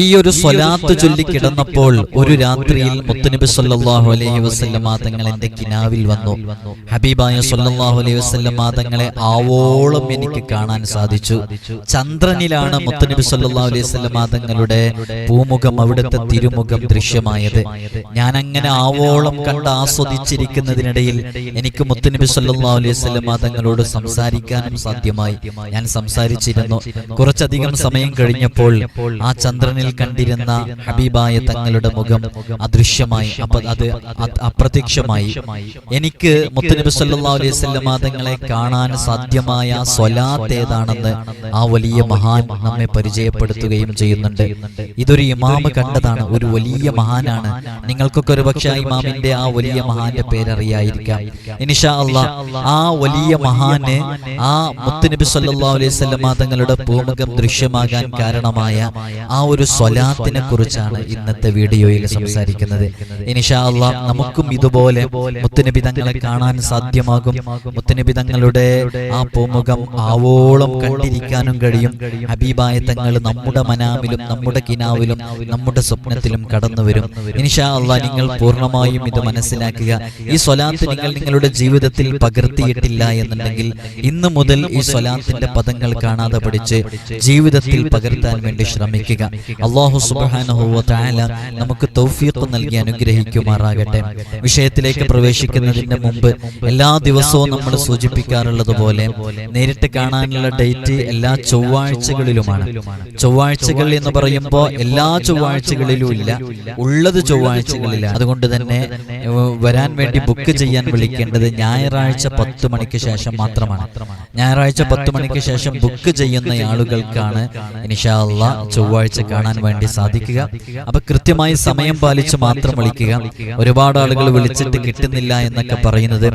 ഈ ഒരു സ്വലാത്ത് ചൊല്ലി കിടന്നപ്പോൾ ഒരു രാത്രിയിൽ മുത്തുനബി സല്ലല്ലാഹു അലൈഹി വസല്ലം തങ്ങൾ എന്റെ കിനാവിൽ വന്നു. ഹബീബായ സല്ലല്ലാഹു അലൈഹി വസല്ലം തങ്ങളെ ആവോളം എനിക്ക് കാണാൻ സാധിച്ചു. ചന്ദ്രനിലാണ് മുത്തുനബി സല്ലല്ലാഹു അലൈഹി വസല്ലം തങ്ങളുടെ പൂമുഖം അവിടുത്തെ തിരുമുഖം ദൃശ്യമായത്. ഞാൻ അങ്ങനെ ആവോളം കണ്ട് ആസ്വദിച്ചിരിക്കുന്നതിനിടയിൽ എനിക്ക് മുത്തുനബി സല്ലല്ലാഹു അലൈഹി വസല്ലം തങ്ങളോട് സംസാരിക്കാനും സാധ്യമായി. ഞാൻ സംസാരിച്ചിരുന്നു. കുറച്ചധികം സമയം കഴിഞ്ഞപ്പോൾ ആ ചന്ദ്രനിൽ കണ്ടിരുന്ന ഹബീബായ തങ്ങളുടെ മുഖം അദൃശ്യമായി അത് അപ്രത്യക്ഷമായി. എനിക്ക് മുത്തനബി സല്ലാ അലൈഹി വസല്ലം തങ്ങളെ കാണാൻ സാധ്യമായ സ്വലാത്ത് ഏതാണെന്ന് ആ വലിയ മഹാൻ നമ്മെ പരിചയപ്പെടുത്തുകയും ചെയ്യുന്നുണ്ട്. ഇതൊരു ഇമാമ് കണ്ടതാണ്. ഒരു വലിയ മഹാനാണ്. നിങ്ങൾക്കൊക്കെ ഒരു പക്ഷേ ഇമാമിന്റെ ആ വലിയ മഹാന്റെ പേരറിയായിരിക്കാം ഇനിഷാ അള്ളാ ആ വലിയ മഹാന് ആ മുത്തനബി സല്ലാ അലൈഹി വസല്ലം തങ്ങളുടെ പൂമുഖം ദൃശ്യമാകാൻ കാരണമായ ആ ഒരു സ്വലാത്തിനെ കുറിച്ചാണ് ഇന്നത്തെ വീഡിയോയിൽ സംസാരിക്കുന്നത്. ഇനിഷാ അള്ളാ നമുക്കും ഇതുപോലെ മുത്തുനബി തങ്ങളെ കാണാൻ സാധ്യമാകും. മുത്തുനബി തങ്ങളുടെ ആ പൂമുഖം ആവോളം കണ്ടിരിക്കാനും കഴിയും. ഹബീബായ തങ്ങൾ നമ്മുടെ മനാമിലും നമ്മുടെ കിനാവിലും നമ്മുടെ സ്വപ്നത്തിലും കടന്നു വരും ഇനിഷാ അള്ളാ നിങ്ങൾ പൂർണമായും ഇത് മനസ്സിലാക്കുക. ഈ സ്വലാത്ത് നിങ്ങൾ നിങ്ങളുടെ ജീവിതത്തിൽ പകർത്തിയിട്ടില്ല എന്നുണ്ടെങ്കിൽ ഇന്ന് മുതൽ ഈ സ്വലാത്തിന്റെ പദങ്ങൾ കാണാതെ പഠിച്ച് ജീവിതത്തിൽ പകർത്താൻ വേണ്ടി ശ്രമിക്കുക. അള്ളാഹു സുബാനഹുല നമുക്ക് തൗഫീഖ് നൽകി അനുഗ്രഹിക്കുമാറാകട്ടെ. വിഷയത്തിലേക്ക് പ്രവേശിക്കുന്നതിന് മുമ്പ് എല്ലാ ദിവസവും നമ്മൾ സൂചിപ്പിക്കാറുള്ളത് പോലെ നേരിട്ട് കാണാനുള്ള ഡേറ്റ് എല്ലാ ചൊവ്വാഴ്ചകളിലുമാണ്. ചൊവ്വാഴ്ചകൾ എന്ന് പറയുമ്പോൾ എല്ലാ ചൊവ്വാഴ്ചകളിലും ഇല്ല. ഉള്ളത് ചൊവ്വാഴ്ചകളില്ല അതുകൊണ്ട് തന്നെ വരാൻ വേണ്ടി ബുക്ക് ചെയ്യാൻ വിളിക്കേണ്ടത് ഞായറാഴ്ച പത്ത് മണിക്ക് ശേഷം മാത്രമാണ്. ഞായറാഴ്ച പത്ത് മണിക്ക് ശേഷം ബുക്ക് ചെയ്യുന്ന ആളുകൾക്കാണ് ഇൻഷാ ചൊവ്വാഴ്ച ചൊവ്വാഴ്ച കാണാൻ വേണ്ടി സാധിക്കുക. അപ്പൊ കൃത്യമായി സമയം പാലിച്ച് മാത്രം വിളിക്കുക. ഒരുപാട് ആളുകൾ വിളിച്ചിട്ട് കിട്ടുന്നില്ല എന്നൊക്കെ പറയുന്നത്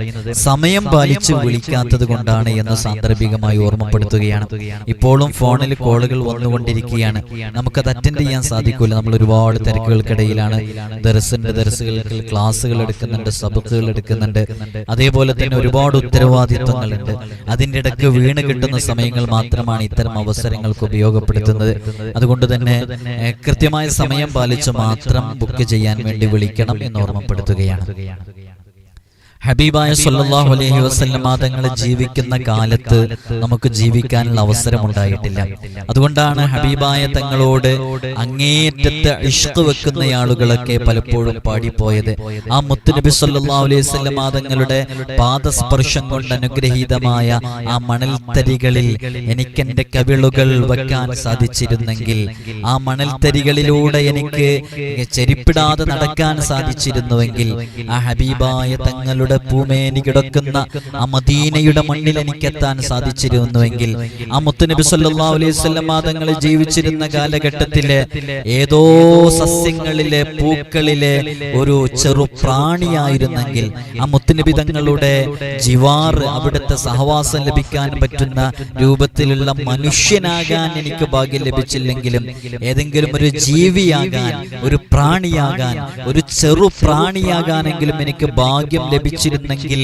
സമയം പാലിച്ച് വിളിക്കാത്തത് കൊണ്ടാണ് എന്ന് സാന്ദർഭികമായി ഓർമ്മപ്പെടുത്തുകയാണ്. ഇപ്പോഴും ഫോണിൽ കോളുകൾ വന്നുകൊണ്ടിരിക്കുകയാണ്. നമുക്കത് അറ്റൻഡ് ചെയ്യാൻ സാധിക്കില്ല നമ്മൾ ഒരുപാട് തിരക്കുകൾക്കിടയിലാണ് ദർസിന്റെ ദർസുകൾക്ക് ക്ലാസ്സുകൾ എടുക്കുന്നുണ്ട് സബക്കുകൾ എടുക്കുന്നുണ്ട്. അതേപോലെ തന്നെ ഒരുപാട് ഉത്തരവാദിത്വങ്ങളുണ്ട്. അതിന്റെ ഇടയ്ക്ക് വീണ് കിട്ടുന്ന സമയങ്ങൾ മാത്രമാണ് ഇത്തരം അവസരങ്ങൾക്ക് ഉപയോഗപ്പെടുത്തുന്നത്. അതുകൊണ്ട് തന്നെ കൃത്യമായ സമയം പാലിച്ച് മാത്രം ബുക്ക് ചെയ്യാൻ വേണ്ടി വിളിക്കണം എന്ന് ഓർമ്മപ്പെടുത്തുകയാണ്. ഹബീബായ സല്ലല്ലാഹു അലഹി വസല്ലമ തങ്ങൾ ജീവിക്കുന്ന കാലത്ത് നമുക്ക് ജീവിക്കാനുള്ള അവസരം ഉണ്ടായിട്ടില്ല. അതുകൊണ്ടാണ് ഹബീബായ തങ്ങളോട് അങ്ങേയറ്റത്തെ ഇഷ്ക് വെക്കുന്ന ആളുകളൊക്കെ പലപ്പോഴും പാടിപ്പോയത്. ആ മുത്തുനബി സല്ലല്ലാഹു അലൈഹി വസല്ലമ തങ്ങളുടെ പാദസ്പർശം കൊണ്ട് അനുഗ്രഹീതമായ ആ മണൽത്തരികളിൽ എനിക്ക് എന്റെ കവിളുകൾ വെക്കാൻ സാധിച്ചിരുന്നെങ്കിൽ ആ മണൽത്തരികളിലൂടെ എനിക്ക് ചെരിപ്പിടാതെ നടക്കാൻ സാധിച്ചിരുന്നുവെങ്കിൽ ആ ഹബീബായ തങ്ങളുടെ പൂമേനി കിടക്കുന്ന ആ മദീനയുടെ മണ്ണിൽ എനിക്കെത്താൻ സാധിച്ചിരുന്നുവെങ്കിൽ ആ മുത്തുനബി അലൈഹി വസല്ലം തങ്ങൾ ജീവിച്ചിരുന്ന കാലഘട്ടത്തിലെ ഏതോ സസ്യങ്ങളിലെ പൂക്കളിലെ ഒരു ചെറു പ്രാണിയായിരുന്നെങ്കിൽ ആ മുത്തുനബി തങ്ങളുടെ ജിവാർ അവിടുത്തെ സഹവാസം ലഭിക്കാൻ പറ്റുന്ന രൂപത്തിലുള്ള മനുഷ്യനാകാൻ എനിക്ക് ഭാഗ്യം ലഭിച്ചില്ലെങ്കിലും ഏതെങ്കിലും ഒരു ജീവിയാകാൻ ഒരു പ്രാണിയാകാൻ ഒരു ചെറു പ്രാണിയാകാനെങ്കിലും എനിക്ക് ഭാഗ്യം ലഭിച്ചിരുന്നെങ്കിൽ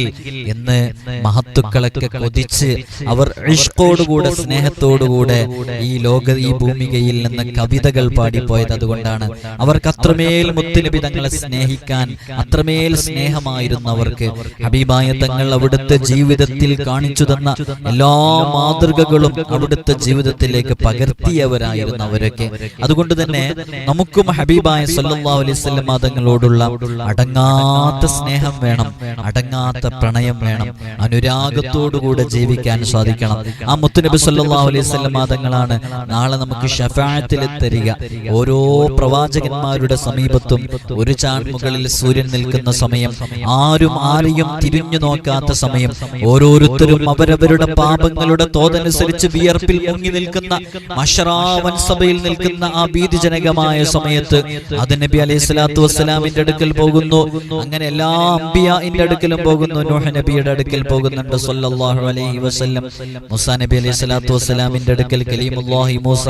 എന്ന് മഹത്തുക്കളൊക്കെ കൊതിച്ച് അവർ ഇഷ്കോടുകൂടെ സ്നേഹത്തോടുകൂടെ ഈ ലോക ഈ ഭൂമികയിൽ നിന്ന് കവിതകൾ പാടിപ്പോയത് അതുകൊണ്ടാണ്. അവർക്ക് അത്രമേൽ മുത്തുനബി തങ്ങളെ സ്നേഹിക്കാൻ അത്രമേൽ സ്നേഹമായിരുന്നു അവർക്ക് അഭിമായ തങ്ങൾ അവിടുത്തെ ജീവിതത്തിൽ കാണിച്ചു തന്ന എല്ലാ മാതൃകകളും അവിടുത്തെ ജീവിതത്തിലേക്ക് പകർത്തിയവരായിരുന്നു അവരൊക്കെ അതുകൊണ്ട് തന്നെ നമുക്കും ഹബീബായ സല്ലാ അലൈഹി വസല്ലം തങ്ങളോടുള്ള അടങ്ങാത്ത സ്നേഹം വേണം. അടങ്ങാത്ത പ്രണയം വേണം. അനുരാഗത്തോടുകൂടെ ജീവിക്കാൻ സാധിക്കണം. ആ മുത്തുനബി സല്ലാ അലൈഹി വസല്ലം തങ്ങളാണ് നാളെ നമുക്ക് ഷഫായത്തിൽ തരിക ഓരോ പ്രവാചകന്മാരുടെ സമീപത്തും ഒരു ചാൺമുകളിൽ സൂര്യൻ നിൽക്കുന്ന സമയം ആരും ആരെയും തിരിഞ്ഞു നോക്കാത്ത സമയം ഓരോരുത്തരും അവരവരുടെ പാപങ്ങളുടെ തോതനുസരിച്ച് വിയർപ്പിൽ മുങ്ങി നിൽക്കുന്ന മഷറാവൻ സഭയിൽ നിൽക്കുന്ന ആ ഭീതിജനകമായ സമയത്ത് അത് നബി അലൈഹി സ്വലാത്തു വസ്സലാമിന്റെ അടുക്കൽ പോകുന്നു. അങ്ങനെ എല്ലാ അമ്പിയാന്റെ അടുക്കലും പോകുന്നു. നൂഹ് നബിയുടെ അടുക്കൽ പോകുന്നുണ്ട്. സല്ലല്ലാഹു അലൈഹി വസല്ലം. മൂസ നബി അലൈഹി സ്വലാത്തു വസ്സലാമിന്റെ അടുക്കൽ കലീമുല്ലാഹി മൂസ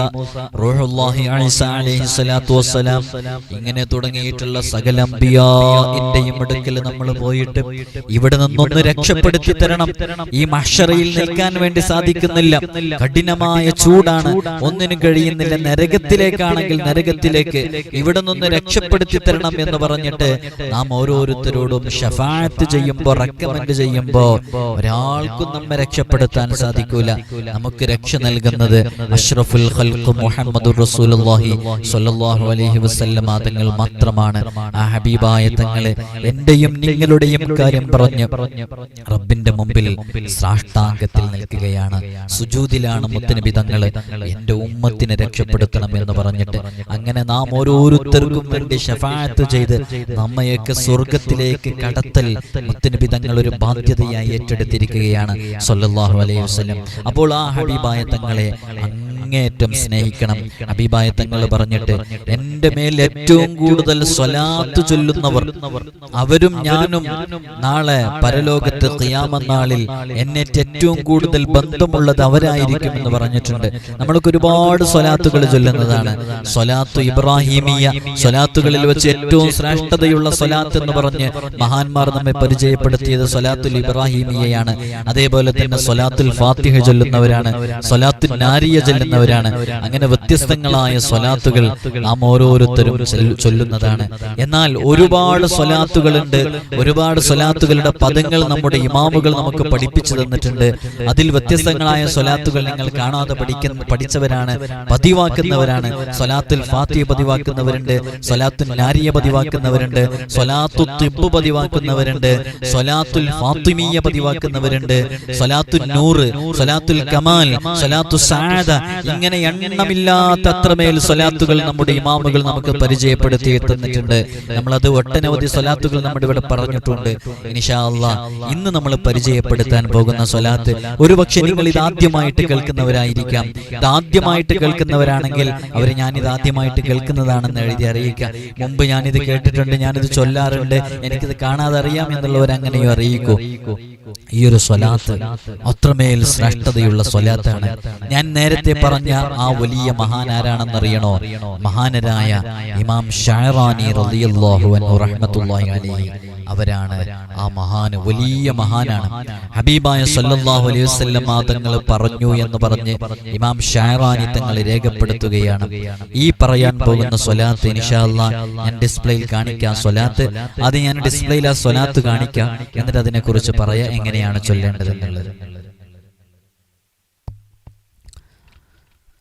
റൂഹുല്ലാഹി ഈസ അലൈഹി സ്വലാത്തു വസ്സലാം ഇങ്ങനെ തുടങ്ങിയിട്ടുള്ള സകല അമ്പിയാന്റെയും അടുക്കൽ നമ്മൾ പോയിട്ട് ഇവിടെ നിന്നൊന്ന് രക്ഷപ്പെടുത്തി തരണം. ഈ മഹ്ഷറയിൽ നിൽക്കാൻ വേണ്ടി സാധിക്കുന്നില്ല. കഠിനമായ ചൂടാണ്. ഒന്നിനും കഴിയുന്നില്ല. നരകത്തിലേക്കാണെങ്കിൽ നരകത്തിലേക്ക്. ഇവിടെ നിന്ന് രക്ഷപ്പെടുത്തി തരണം എന്ന് പറഞ്ഞിട്ട് നാം ഓരോരുത്തരോടും ഷഫാത്ത് ചെയ്യുമ്പോ റെക്കമെൻഡ് ചെയ്യുമ്പോ ഒരാൾക്കും നമ്മെ രക്ഷപ്പെടുത്താൻ സാധിക്കൂല. നമുക്ക് രക്ഷ നൽകുന്നത് അഷ്റഫുൽ ഖൽഖ് റസൂലുള്ളാഹി സ്വല്ലല്ലാഹു അലൈഹി വസല്ലം തങ്ങൾ മാത്രമാണ്. ആ ഹബീബായ തങ്ങളെ എന്റെയും നിങ്ങളുടെയും കാര്യം പറഞ്ഞു റബ്ബിന്റെ മുമ്പിൽ സാഷ്ടാംഗത്തിൽ നിൽക്കുകയാണ്. സുജൂദിലാണ് മുത്തനബി തങ്ങൾ എന്റെ ഉമ്മത്തിനെ രക്ഷപ്പെടുത്തണം എന്ന് പറഞ്ഞിട്ട് അങ്ങനെ നാം ഓരോരുത്തർക്കും വേണ്ടി ഷഫായത്ത് ചെയ്ത് നമ്മയൊക്കെ സ്വർഗത്തിലേക്ക് കടത്തൽ മുത്തനബി തങ്ങൾ ഒരു ബാധ്യതയായി ഏറ്റെടുത്തിരിക്കുകയാണ് സൊല്ലാഹു അലൈഹി വസല്ലം. അപ്പോൾ ആ ഹബീബായ തങ്ങളെ അങ്ങേയറ്റം സ്നേഹിക്കണം. ഹബീബായ തങ്ങൾ പറഞ്ഞിട്ട് എന്റെ മേൽ ഏറ്റവും കൂടുതൽ സ്വലാത്ത് ചൊല്ലുന്നവർ അവരും ഞാനും നാളെ പരലോകത്ത് നാളിൽ എന്നെ ഏറ്റവും കൂടുതൽ ബന്ധമുള്ളത് അവരായിരിക്കും എന്ന് പറഞ്ഞിട്ടുണ്ട്. നമ്മൾക്ക് ഒരുപാട് സ്വലാത്തുകൾ ചൊല്ലുന്നതാണ്. സ്വലാത്തു ഇബ്രാഹിമിയ. സ്വലാത്തുകളിൽ വെച്ച് ഏറ്റവും ശ്രേഷ്ഠതയുള്ള സ്വലാത്ത് എന്ന് പറഞ്ഞ് മഹാന്മാർ നമ്മെ പരിചയപ്പെടുത്തിയത് സ്വലാത്തുൽ ഇബ്രാഹിമിയയാണ്. അതേപോലെ തന്നെ സ്വലാത്തുൽ ഫാത്തിഹ ചൊല്ലുന്നവരാണ്. സ്വലാത്തുൽ നാരിയ ചൊല്ലുന്നവരാണ് അങ്ങനെ വ്യത്യസ്തങ്ങളായ സ്വലാത്തുകൾ നാം ഓരോരുത്തരും ചൊല്ലുന്നതാണ്. എന്നാൽ ഒരുപാട് സ്വലാത്തുകളുണ്ട്. ഒരുപാട് സ്വലാത്തുകളുടെ പദങ്ങൾ നമ്മുടെ ഇമാമുകൾ നമുക്ക് പഠിപ്പിച്ചു തന്നിട്ടുണ്ട്. അതിൽ വ്യത്യസ്തങ്ങളായ സ്വലാത്തുകൾ നിങ്ങൾ കാണാതെ പഠിക്കുന്ന പഠിച്ചവരാണ്. പതിവാക്കുന്നവരാണ്. സ്വലാത്തിൽ ഫാത്തിഹ പതിവാക്കുന്നവരുണ്ട്. സ്വലാത്തുൽ നാരിയ പതിവാക്കുന്നവരുണ്ട്. സ്വലാത്തു തിബ് പതിവാക്കുന്നവരുണ്ട്. സ്വലാത്തുൽ ഫാത്തിമീയ പതിവാക്കുന്നവരുണ്ട്. സ്വലാത്തുൽ നൂറ്. സ്വലാത്തുൽ കമാൽ. സ്വലാത്തു സാദ. ഇങ്ങനെ എണ്ണമില്ലാത്തത്രമേൽ സ്വലാത്തുകൾ നമ്മുടെ ഇമാമുകൾ നമുക്ക് പരിചയപ്പെടുത്തി തന്നിട്ടുണ്ട്. നമ്മളത് ഒട്ടനവധി സ്വലാത്തുകൾ നമ്മുടെ ഇവിടെ പറഞ്ഞിട്ടുണ്ട്. ഇൻഷാ അല്ലാ ഇന്ന് നമ്മൾ പരിചയപ്പെടുത്താൻ പോകുന്ന സ്വലാത്ത് ഒരുപക്ഷെ നിങ്ങൾ ഇത് ആദ്യമായിട്ട് കേൾക്കുന്നവരായിരിക്കാം. ഇത് ആദ്യമായിട്ട് കേൾക്കുന്നവരാണെങ്കിൽ അവർ ഞാനിത് ആദ്യമായിട്ട് കേൾക്കുന്നതാണെന്ന് എഴുതി അറിയിക്കുക മുമ്പ് ഞാനിത് കേട്ടിട്ടുണ്ട് ഞാനിത് ചൊല്ലാറുണ്ട്. എനിക്കിത് കാണാതെ അറിയാം എന്നുള്ളവർ അങ്ങനെയോ അറിയിക്കൂ. ഈ ഒരു സ്വലാത്ത് അത്രമേൽ ശ്രേഷ്ഠതയുള്ള സ്വലാത്താണ്. ഞാൻ നേരത്തെ പറഞ്ഞ ആ വലിയ മഹാനാരാണെന്നറിയണോ? മഹാനരായ ഇമാം ഷാറാനി റളിയല്ലാഹു അൻഹു റഹ്മത്തുള്ളാഹി അലൈഹി അവരാണ് ആ മഹാന് വലിയ മഹാനാണ്. ഹബീബായ സല്ലല്ലാഹു അലൈഹി വസല്ലം തങ്ങൾ പറഞ്ഞു എന്ന് പറഞ്ഞ് ഇമാം ഷാറാനി തങ്ങൾ രേഖപ്പെടുത്തുകയാണ്. ഈ പറയാൻ പോകുന്ന സ്വലാത്ത് ഇൻഷാ അല്ലാ ഞാൻ ഡിസ്പ്ലേയിൽ കാണിക്കാം സ്വലാത്ത്. അത് ഞാൻ ഡിസ്പ്ലേയിൽ ആ സ്വലാത്ത് കാണിക്കാം. എന്നിട്ട് അതിനെക്കുറിച്ച് പറയാം. എങ്ങനെയാണ് ചൊല്ലേണ്ടത് എന്നുള്ളത്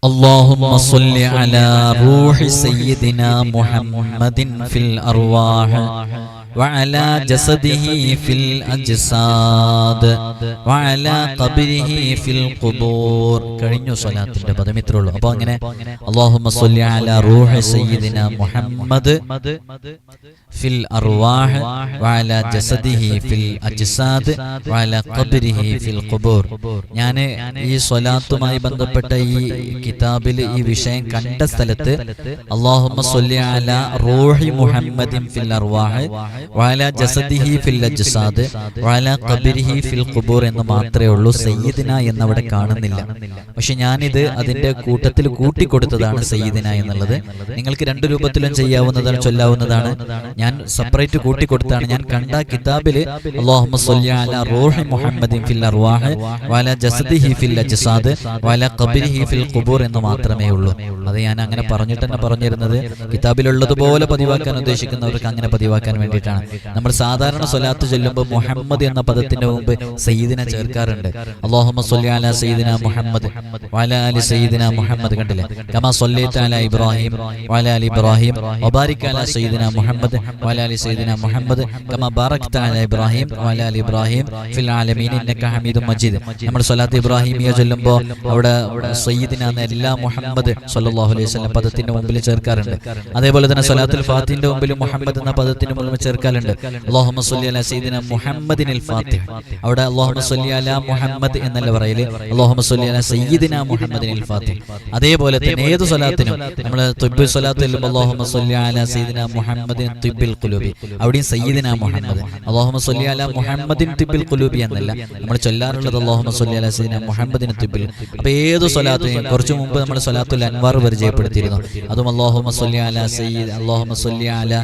اللهم صل على روح سيدنا محمد في الأرواح وعلى جسده في الأجساد وعلى قبره في القبور കഴിഞ്ഞു സ്വലാത്തിന്റെ പദം ഇത്രേ ഉള്ളൂ അപ്പൊ അങ്ങനെ اللهم صل على روح سيدنا محمد في الأرواح وعلى جسده في الأجساد وعلى قبره في القبور ഞാൻ ഈ സ്വലാത്തുമായി ബന്ധപ്പെട്ട ഈ കിതാബിൽ ഈ വിഷയം കണ്ട സ്ഥലത്ത് അള്ളാഹുമ്മ സ്വല്ലി അല റൂഹി മുഹമ്മദിൻ ഫിൽ അർവാഹ് വഅല ജസദിഹി ഫിൽ അജ്സാദ് വഅല ഖബരിഹി ഫിൽ ഖുബൂർ എന്ന് മാത്രമേ ഉള്ളൂ സയ്യിദിന എന്നവിടെ കാണുന്നില്ല പക്ഷെ ഞാനിത് അതിന്റെ കൂട്ടത്തിൽ കൂട്ടിക്കൊടുത്തതാണ് സയ്യിദിന എന്നുള്ളത് നിങ്ങൾക്ക് രണ്ട് രൂപത്തിലും ചെയ്യാവുന്നതാണ് ചൊല്ലാവുന്നതാണ് ഞാൻ സെപ്പറേറ്റ് കൂട്ടി കൊടുത്താണ് ഞാൻ കണ്ട അല റൂഹി മുഹമ്മദിൻ ഫിൽ ഫിൽ ഖബരിഹി ഫിൽ ഖുബൂർ എന്ന് മാത്രമേ ഉള്ളൂ. അത് ഞാൻ അങ്ങനെ പറഞ്ഞിട്ട് തന്നെ പറഞ്ഞിരുന്നത് കിതാബിലുള്ളതുപോലെ പതിവാക്കാൻ ഉദ്ദേശിക്കുന്നവർക്ക് അങ്ങനെ പതിവാക്കാൻ വേണ്ടിയിട്ടാണ്. നമ്മൾ സാധാരണ സ്വലാത്ത് ചൊല്ലുമ്പോൾ മുഹമ്മദ് എന്ന പദത്തിന്റെ മുമ്പ് സയ്യിദിനെ ചേർക്കാറുണ്ട്. മുഹമ്മദ് കണ്ടില്ലേ? കമാ ഇബ്രാഹിം ഇബ്രാഹിം വഅല അലി സയ്യിദിന മുഹമ്മദ് കമ ബാറക്ത അല ഇബ്രാഹിം വഅല അലി ഇബ്രാഹിം ഫിൽ ആലമീൻ ഇന്നക ഹമീദും മജീദ്. നമ്മൾ സ്വലാത്ത് ഇബ്രാഹിമിയ ചൊല്ലുമ്പോൾ അവിടെ സയ്യിദിന എല്ലാ മുഹമ്മദ് സല്ലാഹു അലൈഹി വസല്ലം പദത്തിന്റെ മുമ്പിൽ ചേർക്കാറുണ്ട്. അതേപോലെ തന്നെ സ്വലാത്തുൽ ഫാത്തിന്റെ മുമ്പിൽ മുഹമ്മദ് എന്ന പദത്തിന്റെ മുമ്പിൽ ചേർക്കാറുണ്ട്. അള്ളാഹു സല്ലി അലാ സയ്യിദിന മുഹമ്മദിനിൽ ഫാത്തിഹ. അവിടെ അള്ളാഹു സല്ലി അലാ മുഹമ്മദ് എന്നല്ല പറയൽ. അള്ളാഹു സല്ലി അലാ സയ്യിദിന മുഹമ്മദിനിൽ ഫാത്തിഹ. അതേപോലെ തന്നെ ഏത് സ്വലാത്തിനും നമ്മൾ തുബ്ബു സ്വലാത്ത് അള്ളാഹുമ്മ സല്ലി അലാ സയ്യിദിന മുഹമ്മദിൻ തുബ്ബിൽ ഖുലൂബി. അവിടെയും സയ്യിദിന മുഹമ്മദ്. അള്ളാഹുമ സല്ലി അലാ മുഹമ്മദിൻ തിബിൽ ഖുലൂബി എന്നല്ല. നമ്മൾ ചൊല്ലാറുള്ളത് അള്ളാഹുമ സല്ലി അലാ സയ്യിദിന മുഹമ്മദിൻ തിബിൽ അപ്പോൾ ഏത് സ്വലാത്തിനെയും കുറച്ച് മുമ്പ് നമ്മൾ സ്വലാത്തുൽ അൻവാർ പരിചയപ്പെടുത്തിയിരുന്നു. അതും അള്ളാഹുമ സല്ലി അലാ സയ്യിദ് അള്ളാഹുമ സല്ലി അലാ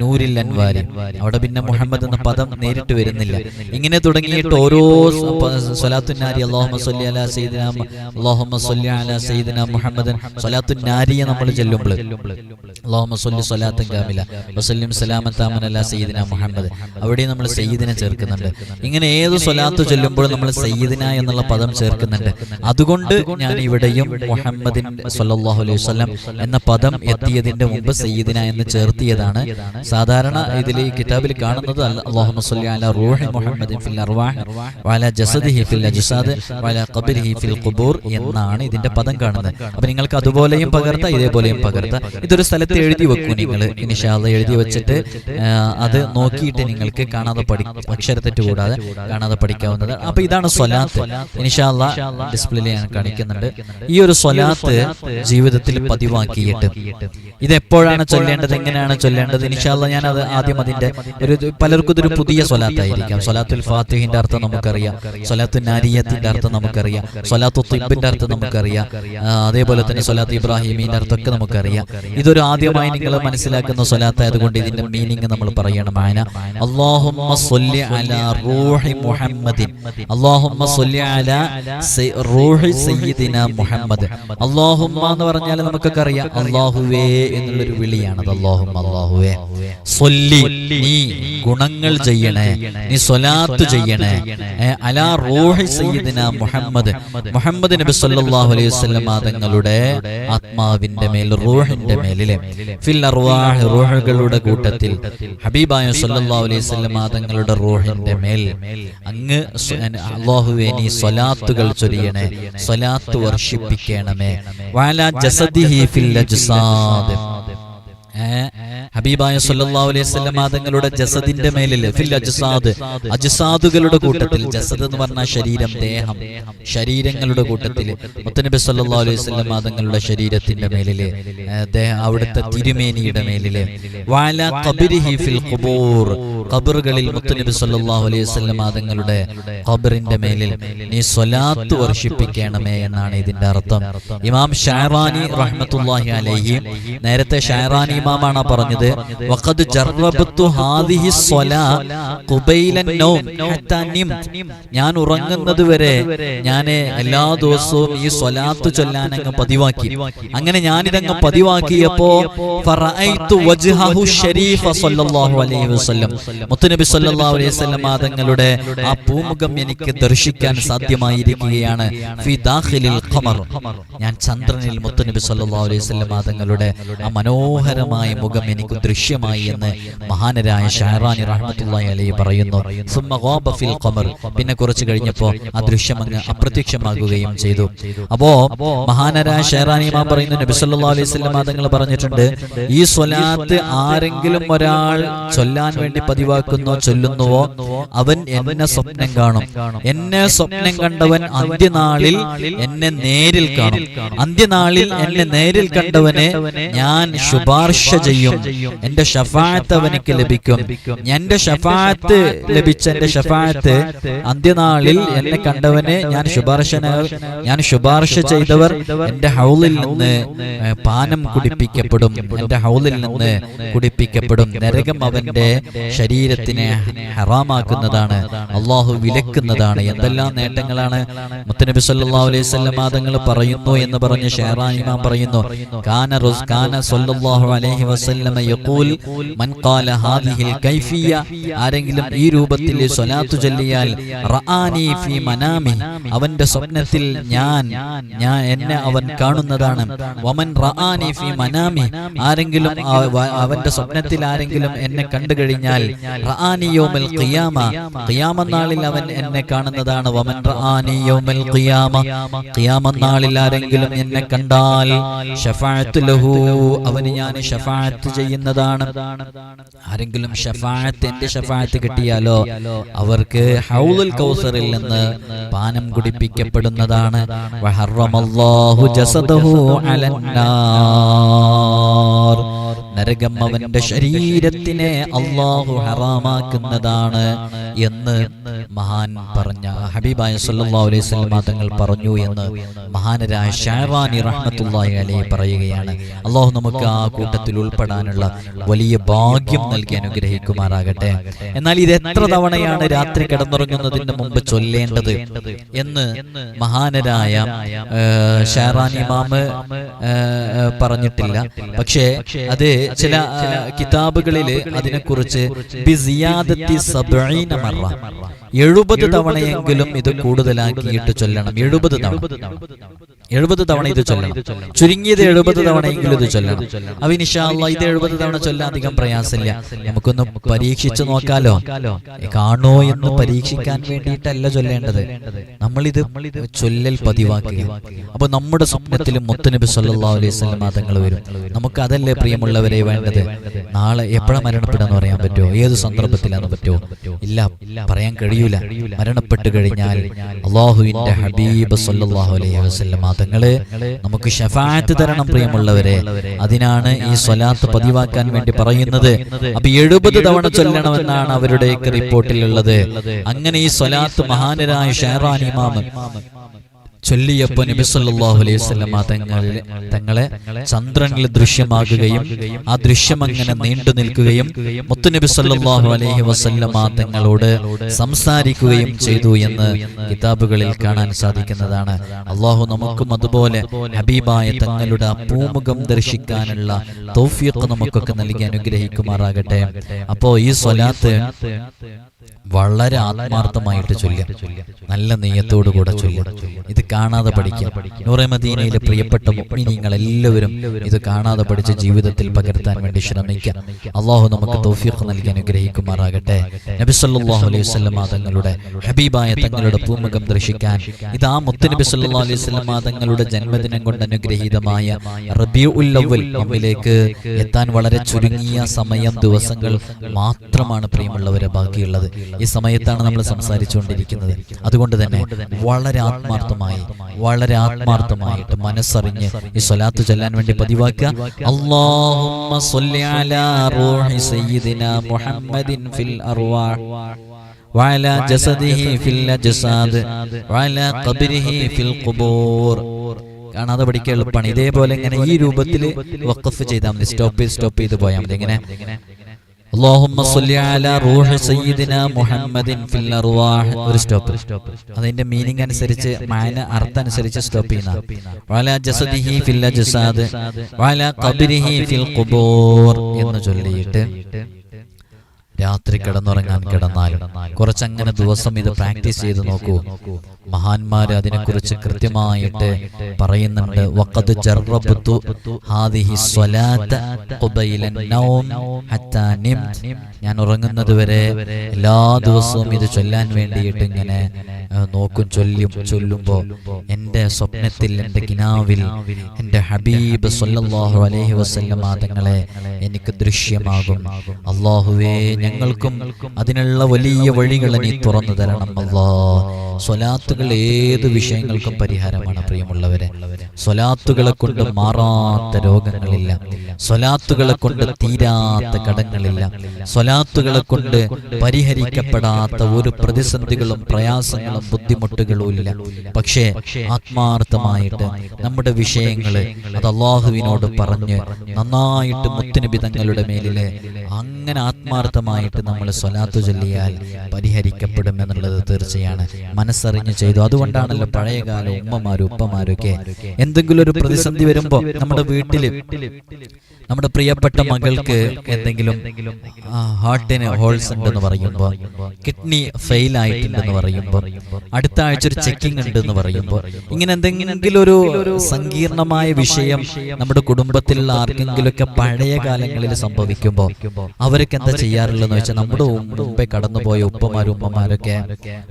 നൂരിൽ അൻവാരി അവിടെ പിന്നെ മുഹമ്മദ് എന്ന പദം നേരിട്ട് വരുന്നില്ല. ഇങ്ങനെ തുടങ്ങിയിട്ട് ഓരോ സ്വലാത്തുനാരി അള്ളാഹുമ സല്ലി അലാ സയ്യിദിന അള്ളാഹുമ സല്ലി അലാ സയ്യിദിന മുഹമ്മദൻ സ്വലാത്തുനാരിയെ നമ്മൾ ചെല്ലുമ്പോൾ. അള്ളാഹുമ സല്ലി സ്വലാത്തും കാമില. വസല്ലിം സലാമൻ താമൻ അല്ല സയ്യിദിന മുഹമ്മദ്. അവിടെ നമ്മൾ സയ്യിദിനെ ചേർക്കുന്നുണ്ട്. ഇങ്ങനെ ഏത് സ്വലാത്ത് ചൊല്ലുമ്പോൾ നമ്മൾ സയ്യിദിന എന്നുള്ള പദം ചേർക്കുന്നുണ്ട്. അതുകൊണ്ട് ഞാൻ ഇവിടെയും മുഹമ്മദിൻ സല്ലാഹു അലൈഹി വസല്ലം എന്ന പദം എത്തിയതിന്റെ മുമ്പ് സയ്യിദിന എന്ന് ചേർത്തിയതാണ്. സാധാരണ ഇതിൽ ഈ കിതാബിൽ കാണുന്നത് റൂഹി ഫിൽ ജസദിഹി ഫിൽ ഖബരിഹി ഫിൽ ഖുബൂർ എന്നാണ് ഇതിന്റെ പദം കാണുന്നത്. അപ്പൊ നിങ്ങൾക്ക് അതുപോലെയും പകർത്താം ഇതേപോലെയും പകർത്താം. ഇതൊരു സ്ഥലത്ത് എഴുതി വെക്കൂ നിങ്ങൾ. ഇനിഷാദ് എഴുതി വെച്ചിട്ട് അത് നോക്കിയിട്ട് നിങ്ങൾക്ക് കാണാതെ അക്ഷര അക്ഷരത്തെറ്റ് കൂടാതെ കാണാതെ പഠിക്കാവുന്നത് അപ്പൊ ഇതാണ് സ്വലാത്ത്. ഇൻഷാല്ല ഡിസ്പ്ലേയിൽ ഞാൻ കാണിക്കുന്നുണ്ട്. ഈ ഒരു സ്വലാത്ത് ജീവിതത്തിൽ പതിവാക്കിയിട്ട്. ഇത് എപ്പോഴാണ് ചൊല്ലേണ്ടത്? എങ്ങനെയാണ് ചൊല്ലേണ്ടത്? ഇൻഷാല്ല ഞാൻ അത് ആദ്യം അതിന്റെ ഒരു പലർക്കും ഇതൊരു പുതിയ സ്വലാത്തായിരിക്കാം. സ്വലാത്തുൽ ഫാത്തിഹിന്റെ അർത്ഥം നമുക്കറിയാം. സ്വലാത്തു നാരിയത്തിന്റെ അർത്ഥം നമുക്കറിയാം. സ്വലാത്തു തിബിന്റെ അർത്ഥം നമുക്കറിയാം. അതേപോലെ തന്നെ സ്വലാത്ത് ഇബ്രാഹിമിന്റെ അർത്ഥമൊക്കെ നമുക്കറിയാം. ഇതൊരു ആദ്യമായി നിങ്ങൾ മനസ്സിലാക്കുന്ന സ്വലാത്തായതുകൊണ്ട് ഇതിന്റെ മീനിങ് നമ്മൾ പറയണം. ആന അള്ളാഹുമ്മ സ്വല്ലി അലാ റൂഹി മുഹമ്മദിൻ. അള്ളാഹുമ്മ സ്വല്ലി അലാ റൂഹി സയ്യിദിന മുഹമ്മദ്. അള്ളാഹുമ്മ എന്ന് പറഞ്ഞാൽ നമുക്കൊക്കെ അറിയാം അള്ളാഹുവേ എന്നുള്ളൊരു വിളിയാണ് അത് അള്ളാഹുമ്മ അള്ളാഹുവേ സ്വല്ലി നീ ഗുണങ്ങൾ ചെയ്യണേ നീ സ്വലാത്ത് ചെയ്യണേ അലാ റൂഹി സയ്യിദിന മുഹമ്മദ്. മുഹമ്മദ് നബി സല്ലല്ലാഹു അലൈഹി വസല്ലം തങ്ങളുടെ ആത്മാവിന്റെ മേൽ റൂഹിന്റെ മേലിലെ ഫിൽ അർവാഹ് റൂഹുകളുടെ കൂട്ടത്തിൽ ഹബീബായ സല്ലാ അലൈഹി വസല്ലം തങ്ങളുടെ റൂഹിന്റെ മേൽ അങ്ങ് അള്ളാഹുവേനി സ്വലാത്തുകൾ ചൊരിയണേ സ്വലാത്ത് വർഷിപ്പിക്കണമേ. വാല ജസദിഹി ഫിൽ അജ്സാദ്. ഏ, ഹബീബായ സല്ലല്ലാഹു അലൈഹി വസല്ലം തങ്ങളുടെ ജസദിന്റെ മേലിൽ അജ്സാദ് അജ്സാദുകളുടെ കൂട്ടത്തിൽ ജസദ് എന്ന് പറഞ്ഞ ശരീരം ദേഹം. ശരീരങ്ങളുടെ കൂട്ടത്തിൽ മുത്തനബി സല്ലല്ലാഹു അലൈഹി വസല്ലം തങ്ങളുടെ ശരീരത്തിന്റെ മേലിൽ അവിടുത്തെ തിരുമേനിയുടെ മേലിൽ. ഖബറുകളിൽ മുത്തനബി സല്ലല്ലാഹു അലൈഹി വസല്ലം തങ്ങളുടെ ഖബറിന്റെ മേലിൽ നീ സ്വലാത്ത് വർഷിപ്പിക്കണമേ എന്നാണ് ഇതിന്റെ അർത്ഥം. ഇമാം ഷാറാനി റഹ്മത്തുള്ളാഹി അലൈഹി നേരത്തെ ഷാറാനി ഇമാമാണ് പറഞ്ഞത് നിംത്. ഞാൻ ഉറങ്ങുന്നത് വരെ ഞാൻ എല്ലാ ദിവസവും ഈ സ്വലാത്ത് ചൊല്ലാൻ അങ്ങ് പതിവാക്കി. അങ്ങനെ ഞാനിതങ്ങ് പതിവാക്കിയപ്പോ മുത്തുനബി സല്ലല്ലാഹു അലൈഹി വസല്ലം തങ്ങളുടെ ആ പൂമുഖം എനിക്ക് ദർശിക്കാൻ സാധ്യമായിരിക്കുകയാണ്. ഞാൻ ചന്ദ്രനിൽ മുത്തുനബി സല്ലല്ലാഹു അലൈഹി വസല്ലം തങ്ങളുടെ ആ മനോഹരമായ മുഖം എനിക്ക് ദൃശ്യമായി എന്ന് മഹാനരായ ഷാറാനി റഹ്മത്തുള്ളാഹി അലൈഹി പറയുന്നു ഫിൽ ഖമർ. പിന്നെ കുറച്ച് കഴിഞ്ഞപ്പോൾ ആ ദൃശ്യം അങ്ങ് അപ്രത്യക്ഷമാകുകയും ചെയ്തു. അപ്പോ മഹാനരായ ഷഹറാനി മാ പറയുന്നു നബി സല്ലല്ലാഹു അലൈഹി വസല്ലം തങ്ങൾ പറഞ്ഞിട്ടുണ്ട് ഈ സ്വലാത്ത് ആരെങ്കിലും ഒരാൾ ചൊല്ലാൻ വേണ്ടി പതിവാക്കുന്നോ ചൊല്ലുന്നുവോ? അവൻ എന്നെ സ്വപ്നം കാണും. എന്നെ സ്വപ്നം കണ്ടവൻ അന്ത്യനാളിൽ എന്നെ നേരിൽ കാണും. അന്ത്യനാളിൽ എന്നെ നേരിൽ കണ്ടവനെ ഞാൻ ശുപാർശ ചെയ്യും. എന്റെ ഷഫാത്ത് അവനക്ക് ലഭിക്കും. എന്റെ ഷഫാത്ത് ലഭിച്ച എന്റെ ഷഫാത്ത് അന്ത്യനാളിൽ എന്നെ കണ്ടവന് ഞാൻ ശുപാർശ ഞാൻ ശുപാർശ ചെയ്തവർ എന്റെ ഹൗലിൽ നിന്ന് പാനം കുടിപ്പിക്കപ്പെടും. എന്റെ ഹൗലിൽ നിന്ന് കുടിപ്പിക്കപ്പെടും. നരകം അവന്റെ ശരീരത്തിനെ ഹറാമാക്കുന്നതാണ്. അള്ളാഹു വിലക്കുന്നതാണ്. എന്തെല്ലാം നേട്ടങ്ങളാണ്? മുത്തനബി സല്ലാ അലൈഹി വസല്ലം തങ്ങൾ പറയുന്നു എന്ന് പറഞ്ഞ് ഷെഹറാൻ ഇമാം പറയുന്നു. കാന റുസ് കാന സല്ലല്ലാഹു അലൈഹി വസല്ലം യഖൂൽ മൻ ഖാല ഹാദിഹിൽ കൈഫിയ ആരെങ്കിലും ഈ രൂപത്തിൽ സ്വലാത്തു ചൊല്ലിയാൽ റആനി ഫീ മനാമി അവന്റെ സ്വപ്നത്തിൽ ഞാൻ ഞാൻ എന്നെ അവൻ കാണുന്നതാണ്. വമൻ റആനി ഫീ മനാമി ആരെങ്കിലും അവന്റെ സ്വപ്നത്തിൽ ആരെങ്കിലും എന്നെ കണ്ടു കഴിഞ്ഞാൽ യൗമൽ ഖിയാമ ഖിയാമ നാളിൽ അവൻ എന്നെ കാണുന്നതാണ്. വമൻ റആനി യൗമൽ ഖിയാമ ഖിയാമ നാളിൽ ആരെങ്കിലും എന്നെ കണ്ടാൽ ഷഫാഅത്ത് ലഹു അവന് ഞാൻ ഷഫാഅത്ത് ചെയ്യുന്നതാണ് ചെയ്യുന്നതാണ് ആരെങ്കിലും ഷഫായത്ത് എന്റെ ഷഫായത്ത് കിട്ടിയാലോ അവർക്ക് ഹൗലുൽ കൗസറിൽ നിന്ന് പാനം കുടിപ്പിക്കപ്പെടുന്നതാണ്. നരകം അവന്റെ ശരീരത്തിനെ അള്ളാഹു ഹറാമാക്കുന്നതാണ്. എന്ന് മഹാൻ പറഞ്ഞ ഹബീബായ സല്ലല്ലാഹു അലൈഹി തങ്ങൾ പറഞ്ഞു എന്ന് മഹാനരായ ഷാവാനി റഹ്മത്തുള്ളാഹി അലൈഹി പറയുകയാണ്. അള്ളാഹു നമുക്ക് ആ കൂട്ടത്തിൽ ഉൾപ്പെടാനുള്ള വലിയ ഭാഗ്യം നൽകി അനുഗ്രഹിക്കുമാറാകട്ടെ. എന്നാൽ ഇത് എത്ര തവണയാണ് രാത്രി കിടന്നുറങ്ങുന്നതിന് മുമ്പ് ചൊല്ലേണ്ടത് എന്ന് മഹാനരായ ഷാറാനി മാമ് പറഞ്ഞിട്ടില്ല. പക്ഷേ അത് ചില കിതാബുകളിൽ അതിനെക്കുറിച്ച് ബിസിയാദത്തി സബ്ഈന مرة എഴുപത് തവണയെങ്കിലും ഇത് കൂടുതലാക്കിയിട്ട് ചൊല്ലണം. എഴുപത് തവണ. എഴുപത് തവണ. ഇത് ചൊല്ലണം. ചുരുങ്ങിയത് എഴുപത് തവണയെങ്കിലും ഇത് ചൊല്ലണം. അപ്പൊ ഇൻഷാല്ല ഇത് എഴുപത് തവണ ചൊല്ലാൻ അധികം പ്രയാസമില്ല. നമുക്കൊന്ന് പരീക്ഷിച്ചു നോക്കാലോ. കാണോ എന്ന് പരീക്ഷിക്കാൻ വേണ്ടിയിട്ടല്ല ചൊല്ലേണ്ടത്. നമ്മളിത് ചൊല്ലൽ പതിവാക്കുക അപ്പൊ നമ്മുടെ സ്വപ്നത്തിലും മുത്തനബി സല്ലാ അലൈഹി സ്വലം തങ്ങൾ വരും. നമുക്ക് അതല്ലേ പ്രിയമുള്ളവരെ വേണ്ടത്? നാളെ എപ്പോഴാ മരണപ്പെടാന്ന് പറയാൻ പറ്റുമോ? ഏത് സന്ദർഭത്തിലാന്ന് പറ്റുമോ? ഇല്ല. പറയാൻ കഴിയൂല മരണപ്പെട്ടു കഴിഞ്ഞാൽ അള്ളാഹുവിന്റെ ഹബീബ് സല്ലാഹു അലൈഹി വസല്ലം തങ്ങൾ നമുക്ക് ഷഫാഅത്ത് തരണം പ്രിയമുള്ളവരെ അതിനാണ് ഈ സ്വലാത്ത് പതിവാക്കാൻ വേണ്ടി പറയുന്നത്. അപ്പൊ എഴുപത് തവണ ചൊല്ലണമെന്നാണ് അവരുടെയൊക്കെ റിപ്പോർട്ടിലുള്ളത്. അങ്ങനെ ഈ സ്വലാത്ത് മഹാനരായ ഷെഹറാൻ ഇമാമ് ചൊല്ലിയപ്പോ നബി സല്ലല്ലാഹു അലൈഹി വസല്ലമ തങ്ങളെ ചന്ദ്രനിൽ ദൃശ്യമാകുകയും ആ ദൃശ്യം അങ്ങനെ നീണ്ടു നിൽക്കുകയും മുത്തുനബി സല്ലല്ലാഹു അലൈഹി വസല്ലമ തങ്ങളോട് സംസാരിക്കുകയും ചെയ്തു എന്ന് കിതാബുകളിൽ കാണാൻ സാധിക്കുന്നതാണ്. അള്ളാഹു നമുക്കും അതുപോലെ ഹബീബായ തങ്ങളുടെ പൂമുഖം ദർശിക്കാനുള്ള തൗഫീഖ് നമുക്കൊക്കെ നൽകി അനുഗ്രഹിക്കുമാറാകട്ടെ. അപ്പോ ഈ സ്വലാത്ത് വളരെ ആത്മാർത്ഥമായിട്ട് ചൊല്ലുക. നല്ല നെയ്യത്തോടു കൂടെ ചൊല്ലുക. ഇത് കാണാതെ പഠിക്കുക. നൂറമദീനയിലെ പ്രിയപ്പെട്ട നിങ്ങൾ എല്ലാവരും ഇത് കാണാതെ പഠിച്ച് ജീവിതത്തിൽ പകർത്താൻ വേണ്ടി ശ്രമിക്കുക. അള്ളാഹു നമുക്ക് തോഫിയൊക്കെ നൽകി അനുഗ്രഹിക്കുമാറാകട്ടെ. നബി സല്ലല്ലാഹു അലൈഹി വസല്ലം തങ്ങളുടെ ഹബീബായ തങ്ങളുടെ പൂമുഖം ദർശിക്കാൻ ഇത് ആ മുത്തുനബി സല്ലല്ലാഹു അലൈഹി വസല്ലം തങ്ങളുടെ ജന്മദിനം കൊണ്ട് അനുഗ്രഹീതമായ റബീഉൽ അവ്വൽ നമ്മിലേക്ക് എത്താൻ വളരെ ചുരുങ്ങിയ സമയം ദിവസങ്ങൾ മാത്രമാണ് പ്രിയമുള്ളവരെ ബാക്കിയുള്ളത്. ഈ സമയത്താണ് നമ്മൾ സംസാരിച്ചുകൊണ്ടിരിക്കുന്നത് അതുകൊണ്ട് തന്നെ വളരെ ആത്മാർത്ഥമായി വളരെ ആത്മാർത്ഥമായിട്ട് മനസ്സറിഞ്ഞ് ഈ സ്വലാത്ത് ചൊല്ലാൻ വേണ്ടി പതിവാക്കുക അല്ലാഹുമ്മ സ്വല്ലി അലാ റൂഹി സയ്യിദിന മുഹമ്മദിൻ ഫിൽ അർവാഹ് وعلى جسده في الأجساد وعلى قبره في القبور കാണാതെ പഠിക്കാൻ എളുപ്പമാണ് ഇതേപോലെ ഇങ്ങനെ ഈ രൂപത്തിൽ വഖഫ് ചെയ്താൽ മതി സ്റ്റോപ്പ് ചെയ്ത് സ്റ്റോപ്പ് ചെയ്ത് പോയാൽ മതി എങ്ങനെ اللهم صل على روح سيدنا محمد في الارواح ഒരു സ്റ്റോപ്പ് അതിന്റെ മീനിങ് അനുസരിച്ച് മാന അർത്ഥം അനുസരിച്ച് സ്റ്റോപ്പ് ചെയ്യുന്ന വല ജസദിഹി ഫിൽ അജ്സാദ് വല ഖബരിഹി ഫിൽ ഖുബൂർ എന്ന് ചൊല്ലിയിട്ട് രാത്രി കിടന്നുറങ്ങാൻ കിടന്നാൽ കുറച്ചങ്ങനെ ദിവസം ഇത് പ്രാക്ടീസ് ചെയ്ത് നോക്കൂ. മഹാന്മാര് അതിനെക്കുറിച്ച് കൃത്യമായിട്ട് പറയുന്നുണ്ട്. വഖദ് ജർറബ്തു ഹാദിഹി സ്വലാത്ത ഖുബൈല നൗം ഹത്താ നിംത്. ഞാൻ ഉറങ്ങുന്നത് വരെ എല്ലാ ദിവസവും ഇത് ചൊല്ലാൻ വേണ്ടിയിട്ട് ഇങ്ങനെ നോക്കും ചൊല്ലും ചൊല്ലുമ്പോ എന്റെ സ്വപ്നത്തിൽ എന്റെ കിനാവിൽ എന്റെ ഹബീബ് സല്ലല്ലാഹു അലൈഹി വസല്ലം തങ്ങളെ എനിക്ക് ദൃശ്യമാകും. അള്ളാഹുവേ ഞങ്ങൾക്കും അതിനുള്ള വലിയ വഴികൾ നീ തുറന്നു തരണം അല്ലാ. സ്വലാത്തുകൾ ഏത് വിഷയങ്ങൾക്കും പരിഹാരമാണ് പ്രിയമുള്ളവരെ. സ്വലാത്തുകളെ കൊണ്ട് മാറാത്ത രോഗങ്ങളില്ല. സ്വലാത്തുകളെ കൊണ്ട് തീരാത്ത കടങ്ങളില്ല. സ്വലാത്തുകളെ കൊണ്ട് പരിഹരിക്കപ്പെടാത്ത ഒരു പ്രതിസന്ധികളും പ്രയാസങ്ങളും ബുദ്ധിമുട്ടുകളും ഇല്ല. പക്ഷേ ആത്മാർത്ഥമായിട്ട് നമ്മുടെ വിഷയങ്ങൾ അത് അള്ളാഹുവിനോട് പറഞ്ഞ് നന്നായിട്ട് മുത്തിന് തങ്ങളുടെ മേലിൽ അങ്ങനെ ആത്മാർത്ഥമായിട്ട് നമ്മൾ സ്വലാത്തു ചൊല്ലിയാൽ പരിഹരിക്കപ്പെടും എന്നുള്ളത് തീർച്ചയാണ്. മനസ്സറിഞ്ഞ് ചെയ്തു. അതുകൊണ്ടാണല്ലോ പഴയകാല ഉമ്മമാരും ഉപ്പമാരൊക്കെ എന്തെങ്കിലും ഒരു പ്രതിസന്ധി വരുമ്പോ നമ്മുടെ വീട്ടിൽ നമ്മുടെ പ്രിയപ്പെട്ട മകൾക്ക് എന്തെങ്കിലും ഹാർട്ടിന് ഹോൾസ് ഉണ്ടെന്ന് പറയുമ്പോൾ കിഡ്നി ഫെയിൽ ആയിട്ടുണ്ടെന്ന് പറയുമ്പോൾ അടുത്ത ആഴ്ച ഒരു ചെക്കിംഗ് ഉണ്ട് എന്ന് പറയുമ്പോൾ ഇങ്ങനെ എന്തെങ്കിലും ഒരു സങ്കീർണമായ വിഷയം നമ്മുടെ കുടുംബത്തിലുള്ള ആർക്കെങ്കിലുമൊക്കെ പഴയ കാലങ്ങളിൽ സംഭവിക്കുമ്പോൾ അവരൊക്കെ എന്താ ചെയ്യാറുള്ളത്? ചെയ്യാറുള്ളതെന്ന് വെച്ചാൽ നമ്മുടെ മുമ്പേ കടന്നുപോയ ഉപ്പമാരും ഉമ്മമാരൊക്കെ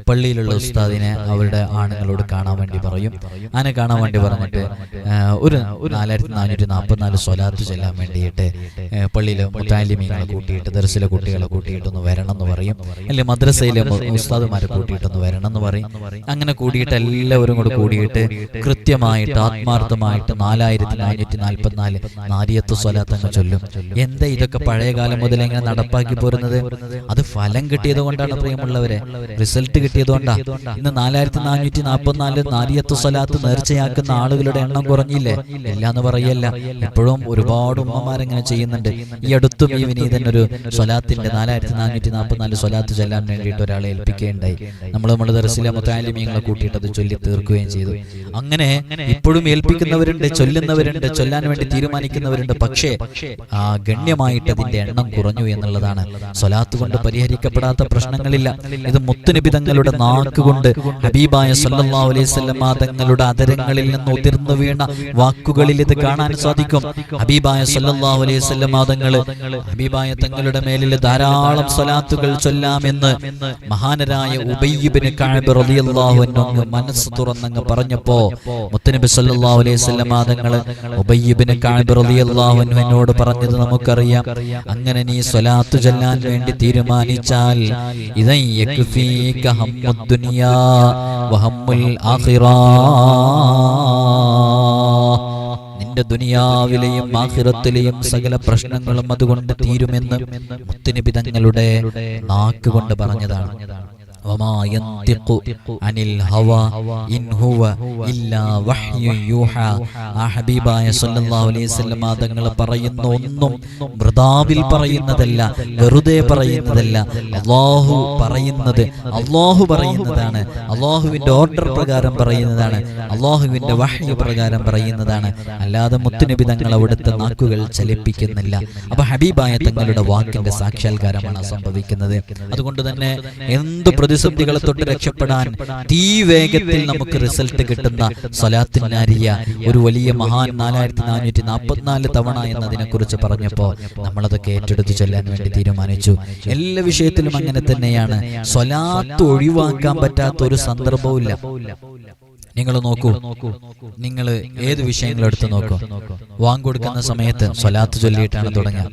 പള്ളിയിലുള്ള ഉസ്താദിനെ അവരുടെ ആണുങ്ങളോട് കാണാൻ വേണ്ടി പറയും. അങ്ങനെ കാണാൻ വേണ്ടി പറഞ്ഞിട്ട് ഒരു നാലായിരത്തി നാനൂറ്റി നാൽപ്പത്തിനാല് സ്വലാത്ത് ചെല്ലാൻ വേണ്ടിയിട്ട് പള്ളിയിലെ മുത്താലിമീങ്ങളെ കൂട്ടിയിട്ട് ദർസിലെ കുട്ടികളെ കൂട്ടിയിട്ടൊന്ന് വരണം എന്ന് പറയും. അല്ലെങ്കിൽ മദ്രസയിലെ ഉസ്താദുമാരെ കൂട്ടിയിട്ടൊന്ന് വരണം എന്ന് പറയും. അങ്ങനെ കൂടിയിട്ട് എല്ലാവരും കൂടെ കൂടിയിട്ട് കൃത്യമായിട്ട് ആത്മാർത്ഥമായിട്ട് നാലായിരത്തി നാനൂറ്റി നാൽപ്പത്തിനാല് നാരിയത്ത് സ്വലാത്തങ്ങൾ ചൊല്ലും. എന്താ ഇതൊക്കെ പഴയ കാലം മുതൽ എങ്ങനെ നടപ്പാക്കി പോരുന്നത്? അത് ഫലം കിട്ടിയത് കൊണ്ടാണ് പ്രിയമുള്ളവരെ. റിസൾട്ട് കിട്ടിയത് കൊണ്ടാ ഇന്ന് നാലായിരത്തി നാനൂറ്റി നാൽപ്പത്തിനാല് നാരിയത്ത് സ്വലാത്ത് നേർച്ചയാക്കുന്ന ആളുകളുടെ എണ്ണം കുറഞ്ഞില്ലേ? ഇല്ല എന്ന് പറയല്ല. എപ്പോഴും ഒരുപാട് ഉമ്മമാരെങ്ങനെ ചെയ്യുന്നുണ്ട്. ഈ അടുത്തും ഈ വിനീതൻ ഒരു സ്വലാത്തിന്റെ നാലായിരത്തി നാനൂറ്റി നാൽപ്പത്തിനാല് സ്വലാത്ത് ചെല്ലാൻ വേണ്ടിയിട്ട് ഒരാളെ ഏൽപ്പിക്കുകയുണ്ടായി. നമ്മൾ നമ്മുടെ ദർശിലെ മുത്താലിമീങ്ങളെ കൂട്ടിയിട്ട് അത് ചൊല്ലി തീർക്കുകയും ചെയ്തു. അങ്ങനെ ഇപ്പോഴും ഏൽപ്പിക്കുന്നവരുണ്ട് ചൊല്ലുന്നവരുണ്ട് ചൊല്ലാൻ വേണ്ടി തീരുമാനിക്കുന്നവരുണ്ട്. പക്ഷേ ആ ഗണ്യമായിട്ട് അതിന്റെ എണ്ണം കുറഞ്ഞു എന്നുള്ളതാണ് സ്വലാത്ത് കൊണ്ട് പരിഹരിക്കപ്പെടാത്ത പ്രശ്നങ്ങളില്ല. ഇത് മുത്തുനിബിതങ്ങളുടെ നാക്കുകൊണ്ട് ഹബീബായ സല്ലല്ലാഹു അലൈഹി വസല്ലമ തങ്ങളുടെ അതരങ്ങളിൽ നിന്ന് ഉതിർന്നു വീണ വാക്കുകളിൽ ഇത് കാണാൻ സാധിക്കും. ഹബീബായ സല്ലല്ലാഹു അലൈഹി വസല്ലമ തങ്ങൾ ഹബീബായ തങ്ങളുടെ മേലിൽ ധാരാളം സ്വലാത്തുകൾ ചൊല്ലാമെന്ന് മഹാനരായ ഉബയ്യിബ്നു അൻഹു മനസ്സ് തുറന്നങ്ങ് പറഞ്ഞപ്പോ മുത്തനബി സല്ലല്ലാഹു അലൈഹി വസല്ലമ തങ്ങൾ ഉബയ്യിബ്നു റളിയല്ലാഹു എന്നോട് പറഞ്ഞത് നമുക്കറിയാം. അങ്ങനെ നീ സ്വലാത്തു ചൊല്ലാൻ വേണ്ടി തീരുമാനിച്ചാൽ നിന്റെ ദുനിയാവിലെയും ആഹിറത്തിലെയും സകല പ്രശ്നങ്ങളും അതുകൊണ്ട് തീരുമെന്ന് മുത്തിനിപിതങ്ങളുടെ നാക്കുകൊണ്ട് നാക്ക് പറഞ്ഞതാണ്. അനിൽ ഹവ ഇൻ ഹുവ ഇല്ലാ വഹ്യു യൂഹ. ആ ഹബീബായ സല്ലല്ലാഹു അലൈഹി വസല്ലം തങ്ങൾ പറയുന്ന ഒന്നും മൃതാവിൽ പറയുന്നതല്ല വെറുതെ പറയുന്നതല്ല. അള്ളാഹു പറയുന്നത് അള്ളാഹു പറയുന്നതാണ്. അള്ളാഹുവിന്റെ ഓർഡർ പ്രകാരം പറയുന്നതാണ്. അള്ളാഹുവിന്റെ വഹ്യ പ്രകാരം പറയുന്നതാണ്. അല്ലാതെ മുത്തുനബി തങ്ങൾ അവിടുത്തെ നാക്കുകൾ ചലിപ്പിക്കുന്നില്ല. അപ്പൊ ഹബീബായ തങ്ങളുടെ വാക്കിന്റെ സാക്ഷാത്കാരമാണ് സംഭവിക്കുന്നത്. അതുകൊണ്ട് തന്നെ എന്ത് പ്രതിസന്ധികളെ തൊട്ട് രക്ഷപ്പെടാൻ തീ വേഗത്തിൽ നമുക്ക് റിസൾട്ട് കിട്ടുന്ന സ്വലാത്തിനാരിയ ഒരു വലിയ മഹാൻ നാലായിരത്തി നാനൂറ്റി നാൽപ്പത്തിനാല് തവണ എന്നതിനെ കുറിച്ച് പറഞ്ഞപ്പോ നമ്മളതൊക്കെ ഏറ്റെടുത്ത് ചെല്ലാൻ വേണ്ടി തീരുമാനിച്ചു. എല്ലാ വിഷയത്തിലും അങ്ങനെ തന്നെയാണ്. സ്വലാത്ത് ഒഴിവാക്കാൻ പറ്റാത്ത ഒരു സന്ദർഭവും നിങ്ങൾ നോക്കൂ. നിങ്ങൾ ഏത് വിഷയങ്ങൾ എടുത്ത് നോക്കൂ? വാങ്ങൊടുക്കുന്ന സമയത്ത് സ്വലാത്ത് ചൊല്ലിയിട്ടാണ് തുടങ്ങുക.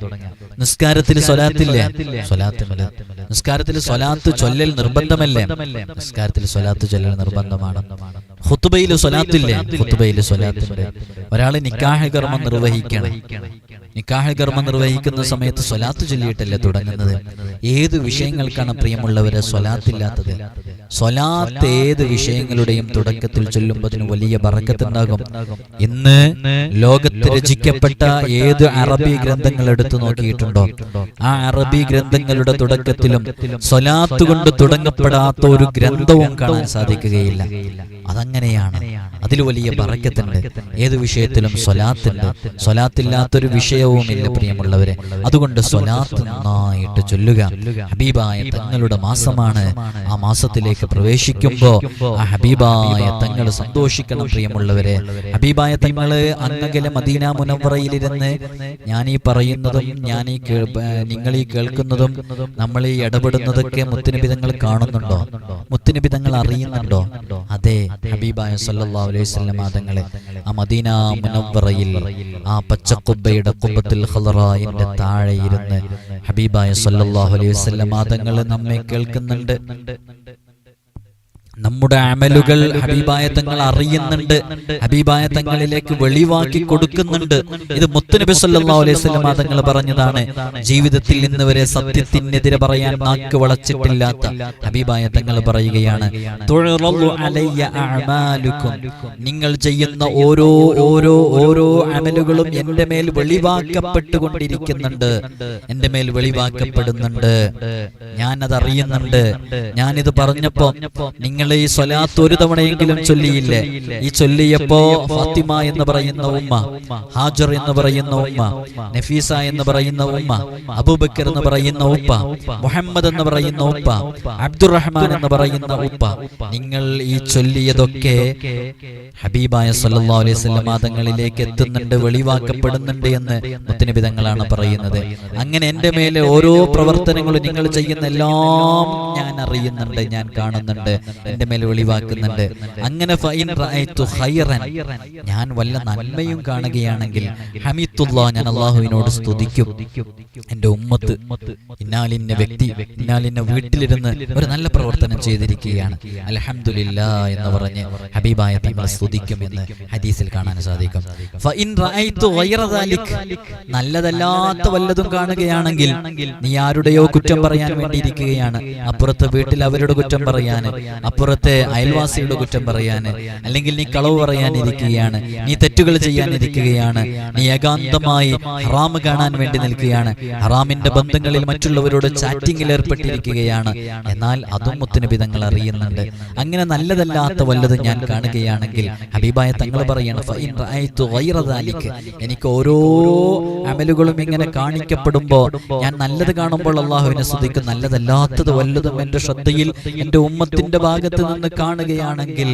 നിസ്കാരത്തിൽ സ്വലാത്തില്ലേ? സ്വലാത്തുമില്ല നിസ്കാരത്തിൽ സ്വലാത്ത് ചൊല്ലൽ നിർബന്ധമല്ലേ? നിസ്കാരത്തിൽ സ്വലാത്ത് ചൊല്ലൽ നിർബന്ധമാണ്. ഹുത്തുബയിൽ സ്വലാത്തില്ലേ? ഹുത്തുബയിൽ സ്വലാത്തുണ്ട്. ഒരാൾ നിക്കാഹ കർമ്മം നിർവഹിക്കണം. നിക്കാഹ കർമ്മം നിർവഹിക്കുന്ന സമയത്ത് സ്വലാത്ത് ചൊല്ലിയിട്ടല്ലേ തുടങ്ങുന്നത്? ഏത് വിഷയങ്ങൾക്കാണ് പ്രിയമുള്ളവരെ സ്വലാത്തില്ലാത്തത്? സ്വലാത്ത് ഏത് വിഷയങ്ങളുടെയും തുടക്കത്തിൽ ചൊല്ലുമ്പോൾ അതിന് വലിയ ബറക്കത്തുണ്ടാകും. ഇന്ന് ലോകത്ത് രചിക്കപ്പെട്ട ഏത് അറബി ഗ്രന്ഥങ്ങൾ എടുത്തു നോക്കിയിട്ടുണ്ടോ? ആ അറബി ഗ്രന്ഥങ്ങളുടെ തുടക്കത്തിലും സ്വലാത്ത് കൊണ്ട് തുടങ്ങപ്പെടാത്ത ഒരു ഗ്രന്ഥവും കാണാൻ സാധിക്കുകയില്ല. അതങ്ങനെയാണ്. അതിൽ വലിയ ബറക്കത്തുണ്ട്. ഏത് വിഷയത്തിലും സ്വലാത്തുണ്ട്. സ്വലാത്തില്ലാത്തൊരു വിഷയവുമില്ല പ്രിയമുള്ളവരെ. അതുകൊണ്ട് സ്വലാത്ത് നന്നായിട്ട് ചൊല്ലുക. ഹബീബായ തങ്ങളുടെ മാസമാണ് ആ മാസത്തിലേക്ക് പ്രവേശിക്കുമ്പോ ആ ഹബീബായ തങ്ങൾ സന്തോഷിക്കണം പ്രിയമുള്ളവരെ. ഹബീബായ തങ്ങൾ അങ്ങകലെ മദീന മുനവറയിലിരുന്ന് ഞാൻ ഈ പറയുന്നതും ഞാൻ ഈ കേൾ- നിങ്ങൾ ഈ കേൾക്കുന്നതും നമ്മൾ ഈ ഇടപെടുന്നതൊക്കെ മുത്തുനബി തങ്ങൾ കാണുന്നുണ്ടോ? മുത്തുനബി തങ്ങൾ അറിയുന്നുണ്ടോ? അതെ ഹബീബായ സല്ലാ അലൈഹി വസല്ലം തങ്ങളെ ആ മദീന മുനവറയിൽ ആ പച്ചക്കുബ്ബയുടെ കുബ്ബത്തുൽ ഹലറായിന്റെ താഴെ ഇരുന്ന് ഹബീബായ സല്ലാഹു അലൈഹി വസ്ലം തങ്ങൾ നമ്മെ കേൾക്കുന്നുണ്ട്. നമ്മുടെ അമലുകൾ ഹബീബായ തങ്ങൾ അറിയുന്നുണ്ട്. ഹബീബായ തങ്ങളിലേക്ക് വെളിവാക്കി കൊടുക്കുന്നുണ്ട്. ഇത് മുത്തുനബി സല്ലാ അലൈഹി തങ്ങൾ പറഞ്ഞതാണ്. ജീവിതത്തിൽ ഇന്ന് വരെ സത്യത്തിനെതിരെ പറയാൻ നാക്ക് വളച്ചിട്ടില്ലാത്ത ഹബീബായ തങ്ങൾ പറയുകയാണ്. നിങ്ങൾ ചെയ്യുന്ന ഓരോ ഓരോ ഓരോ അമലുകളും എന്റെ മേൽ വെളിവാക്കപ്പെട്ടുകൊണ്ടിരിക്കുന്നുണ്ട്. എന്റെ മേൽ വെളിവാക്കപ്പെടുന്നുണ്ട്. ഞാനത് അറിയുന്നുണ്ട്. ഞാനിത് പറഞ്ഞപ്പോ നിങ്ങൾ നിങ്ങൾ ഈ സ്വലാത്ത് ഒരു തവണയെങ്കിലും ചൊല്ലിയില്ലേ? ഈ ചൊല്ലിയപ്പോ ഫാത്തിമ എന്ന് പറയുന്ന ഉമ്മ ഹാജർ എന്ന് പറയുന്ന ഉമ്മ നഫീസ എന്ന് പറയുന്ന ഉമ്മ അബൂബക്കർ എന്ന് പറയുന്ന ഉപ്പ മുഹമ്മദ് എന്ന് പറയുന്ന ഉപ്പ അബ്ദുറഹ്മാൻ എന്ന് പറയുന്ന ഉപ്പ. നിങ്ങൾ ഈ ചൊല്ലിയതൊക്കെ ഹബീബായ സല്ലാ അലൈഹി തങ്ങളിലേക്ക് എത്തുന്നുണ്ട് വെളിവാക്കപ്പെടുന്നുണ്ട് എന്ന് മുത്തനബി തങ്ങളാണ് പറയുന്നത്. അങ്ങനെ എന്റെ മേലെ ഓരോ പ്രവർത്തനങ്ങളും നിങ്ങൾ ചെയ്യുന്ന എല്ലാം ഞാൻ അറിയുന്നുണ്ട് ഞാൻ കാണുന്നുണ്ട്. എന്റെ മേലെ വെളിവാക്കുന്നുണ്ട്. അങ്ങനെ ഞാൻ വല്ല നന്മയും കാണുകയാണെങ്കിൽ ഹമീത്തുല്ലാ ഞാൻ അള്ളാഹുവിനോട് സ്തുതിക്കും. എന്റെ ഉമ്മത്ത് ഇന്നാലിന്ന വ്യക്തി ഇന്നാലിന്ന വീട്ടിലിരുന്ന് ഒരു നല്ല പ്രവർത്തനം ചെയ്തിരിക്കുകയാണ്. അലഹമില്ല എന്ന് പറഞ്ഞ് ഹബീബായ തങ്ങൾ സ്തുതിക്കും എന്ന് ഹദീസിൽ കാണാൻ സാധിക്കും. നല്ലതല്ലാത്ത വല്ലതും കാണുകയാണെങ്കിൽ നീ ആരുടെയോ കുറ്റം പറയാൻ വേണ്ടിയിരിക്കുകയാണ്. അപ്പുറത്തെ വീട്ടിൽ അവരുടെ കുറ്റം പറയാന് അപ്പുറത്തെ അയൽവാസിയുടെ കുറ്റം പറയാന് അല്ലെങ്കിൽ നീ കളവ് പറയാനിരിക്കുകയാണ് നീ തെറ്റുകൾ ചെയ്യാനിരിക്കുകയാണ് നീ ഏകാന്തമായി ഹറാമ് കാണാൻ വേണ്ടി നിൽക്കുകയാണ്. ഹറാമിന്റെ ബന്ധങ്ങളിൽ മറ്റുള്ളവരോട് ചാറ്റിംഗിൽ ഏർപ്പെട്ടിരിക്കുകയാണ്. എന്നാൽ അതും മുത്തുനബി തങ്ങൾ അറിയുന്നുണ്ട്. അങ്ങനെ നല്ലതല്ലാത്ത വല്ലതും ഞാൻ കാണുകയാണെങ്കിൽ ഹബീബായ തങ്ങൾ പറയണം. എനിക്ക് ഓരോ അമലുകളും ഇങ്ങനെ കാണിക്കപ്പെടുമ്പോ ഞാൻ നല്ലത് കാണുമ്പോൾ അള്ളാഹുവിനെ സ്തുതിക്കും നല്ലതല്ലാത്തത് വല്ലതും എന്റെ ശ്രദ്ധയിൽ എന്റെ ഉമ്മത്തിന്റെ ഭാഗത്ത് നിന്ന് കാണുകയാണെങ്കിൽ.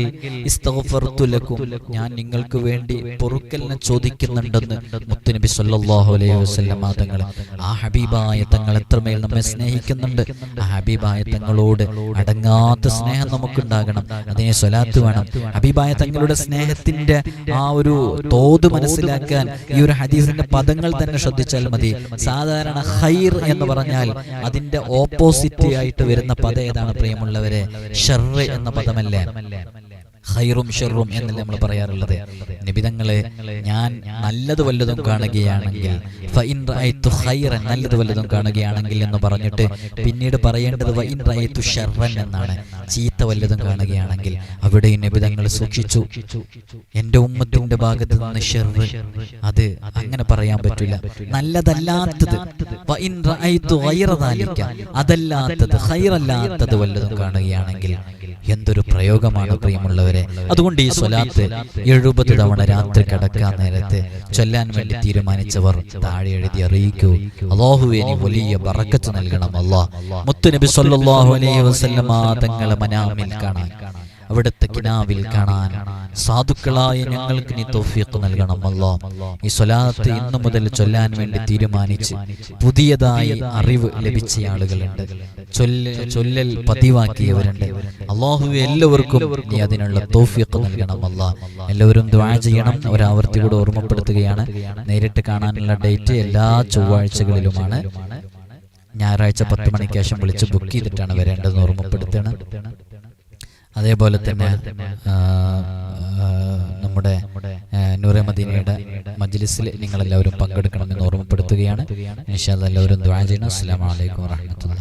ഞാൻ നിങ്ങൾക്ക് വേണ്ടി പൊറുക്കലിനെ ചോദിക്കുന്നുണ്ടെന്ന് മുത്തുനബി സല്ലാഹു അലൈഹി വസ്ലം തങ്ങൾ ആ ഹബീബായ തങ്ങൾ എത്രമേൽ നമ്മെ സ്നേഹിക്കുന്നുണ്ട്. ആ ഹബീബായ തങ്ങളോട് അടങ്ങാത്ത സ്നേഹം നമുക്കുണ്ടാകണം. അതിനെ സ്വലാത്ത് വേണം. ഹബീബായ തങ്ങളുടെ സ്നേഹത്തിന്റെ ആ ഒരു തോത് മനസ്സിലാക്കാൻ ഈ ഒരു ഹദീസിന്റെ പദങ്ങൾ തന്നെ ശ്രദ്ധിച്ചാൽ മതി. സാധാരണ ഹൈർ എന്ന് പറഞ്ഞാൽ അതിന്റെ ഓപ്പോസിറ്റ് ആയിട്ട് വരുന്ന പദം ഏതാണ് പ്രിയമുള്ളവരെ? എന്ന പദമല്ല? ഹൈറും ഷെറും എന്നല്ലേ നമ്മൾ പറയാറുള്ളത്? നിബിതങ്ങളെ ഞാൻ നല്ലത് വല്ലതും കാണുകയാണെങ്കിൽ നല്ലത് വല്ലതും കാണുകയാണെങ്കിൽ എന്ന് പറഞ്ഞിട്ട് പിന്നീട് പറയേണ്ടത് വൈൻ ഷർറൻ എന്നാണ്. ചീത്ത വല്ലതും കാണുകയാണെങ്കിൽ അവിടെ നിബിതങ്ങൾ സൂക്ഷിച്ചു. എന്റെ ഉമ്മത്തിന്റെ ഭാഗത്ത് നിന്ന് ഷെറ് അത് അങ്ങനെ പറയാൻ പറ്റില്ല. നല്ലതല്ലാത്തത് അതല്ലാത്തത് ഹൈറല്ലാത്തത് വല്ലതും കാണുകയാണെങ്കിൽ എന്തൊരു പ്രയോഗമാണ് പ്രിയമുള്ളവരെ. അതുകൊണ്ട് ഈ സ്വലാത്ത് എഴുപത് തവണ രാത്രി കിടക്കാൻ നേരത്തെ ചൊല്ലാൻ വേണ്ടി തീരുമാനിച്ചവർ താഴെ എഴുതി അറിയിക്കൂ. അള്ളാഹുവെ നീ വലിയ ബറക്കത്ത് നൽകണം അല്ലാ. മുത്തുനബി സല്ലാഹു അലൈഹി വസല്ലമ തങ്ങളെ മനാമിൽ കാണാൻ. അവിടുത്തെ കിനാവിൽ കാണാൻ സാധുക്കളായ ഞങ്ങൾക്ക് നീ തോഫിയൊക്കെ നൽകണം അല്ലോ. ഈ സ്വലാത്ത് ഇന്നു മുതൽ ചൊല്ലാൻ വേണ്ടി തീരുമാനിച്ച് പുതിയതായി അറിവ് ലഭിച്ച ആളുകളുണ്ട്. ചൊല്ല ചൊല്ലൽ പതിവാക്കിയവരുണ്ട്. അള്ളാഹു എല്ലാവർക്കും നീ അതിനുള്ള തോഫിയൊക്കെ നൽകണം അല്ലാ. എല്ലാവരും ദ്വാ ചെയ്യണം. ഒരാവർത്തി കൂടെ ഓർമ്മപ്പെടുത്തുകയാണ്. നേരിട്ട് കാണാനുള്ള ഡേറ്റ് എല്ലാ ചൊവ്വാഴ്ചകളിലുമാണ്. ഞായറാഴ്ച പത്ത് മണിക്ക് ശേഷം വിളിച്ച് ബുക്ക് ചെയ്തിട്ടാണ് വരേണ്ടതെന്ന് ഓർമ്മപ്പെടുത്തണം അതേപോലെ തന്നെ നമ്മുടെ നൂറമദീനയുടെ നൂറെ മദീനയുടെ മജ്ലിസിൽ നിങ്ങളെല്ലാവരും പങ്കെടുക്കണമെന്ന് ഓർമ്മപ്പെടുത്തുകയാണ്. നിഷാദ് എല്ലാവരും ദ്വാ ചെയ്യണം. അസ്സാം വലൈക്കും വാഹമത്തുള്ള